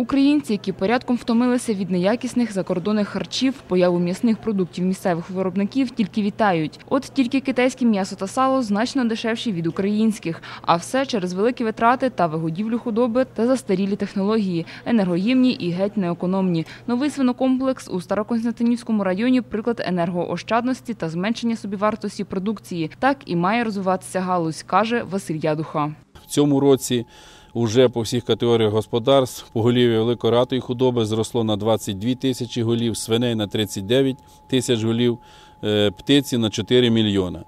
Українці, які порядком втомилися від неякісних закордонних харчів, появу м'ясних продуктів місцевих виробників тільки вітають. От тільки китайське м'ясо та сало значно дешевші від українських, а все через великі витрати та вигодівлю худоби та застарілі технології, енергоїмні і геть неекономні. Новий свинокомплекс у Староконстантинівському районі приклад енергоощадності та зменшення собівартості продукції. Так і має розвиватися галузь, каже Василь Ядуха. Цьому році вже по всіх категоріях господарств поголів'я великоратої худоби зросло на 22 тисячі голів, свиней на 39 тисяч голів, е, птиці на 4 мільйона.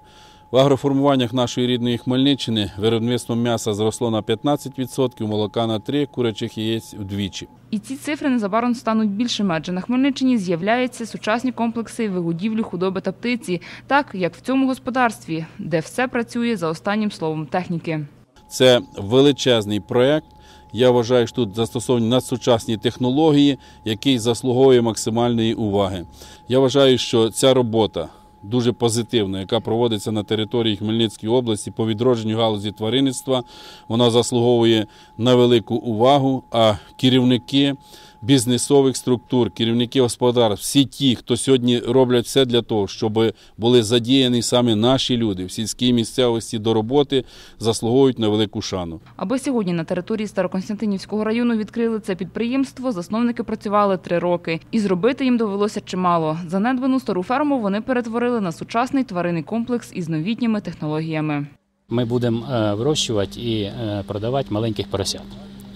В агроформуваннях нашої рідної Хмельниччини виробництво м'яса зросло на 15%, молока на 3%, курячих яєць вдвічі. І ці цифри незабаром стануть більшими, адже на Хмельниччині з'являються сучасні комплекси вигодівлі худоби та птиці, так як в цьому господарстві, де все працює за останнім словом техніки. Це величезний проєкт. Я вважаю, що тут застосовані надсучасні технології, який заслуговує максимальної уваги. Я вважаю, що ця робота дуже позитивна, яка проводиться на території Хмельницької області по відродженню галузі тваринництва, вона заслуговує на велику увагу. А керівники бізнесових структур, керівники господарств, всі ті, хто сьогодні роблять все для того, щоб були задіяні саме наші люди в сільській місцевості до роботи, заслуговують на велику шану. Аби сьогодні на території Староконстантинівського району відкрили це підприємство, засновники працювали три роки. І зробити їм довелося чимало. Занедбану стару ферму вони перетворили на сучасний тваринний комплекс із новітніми технологіями. Ми будемо е, вирощувати і е, продавати маленьких поросят.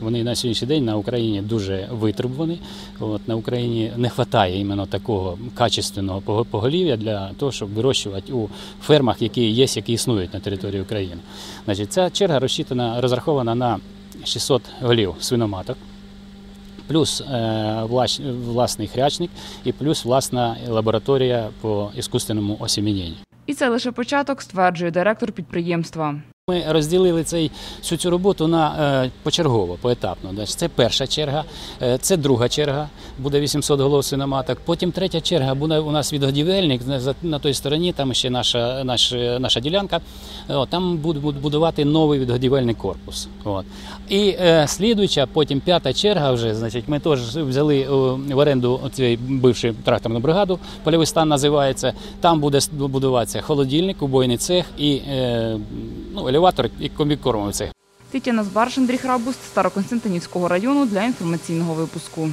Вони на сьогоднішній день на Україні дуже витребувані. От на Україні не вистачає іменно такого качественного пого- поголів'я для того, щоб вирощувати у фермах, які є, які існують на території України. Значить, ця черга розчитана, розрахована на 600 голів свиноматок. Плюс е, власний хрячник і плюс власна лабораторія по іскусственному осіміненню. І це лише початок, стверджує директор підприємства. Ми розділили цей, всю цю роботу на е, почергово, поетапно. Це перша черга, е, це друга черга, буде 800 голов свиноматок. Потім третя черга буде у нас відгодівельник на, той стороні, там ще наша, наш, наша ділянка. Там будуть будувати новий відгодівельний корпус. От. І е, слідуюча, потім п'ята черга вже, значить, ми теж взяли е, в оренду цю бившу тракторну бригаду, польовий стан називається. Там буде будуватися холодильник, убойний цех і е, ну, елеватор і комбікормовці. Тетяна Збарш, Андрій Храбуст, Староконстантинівського району для інформаційного випуску.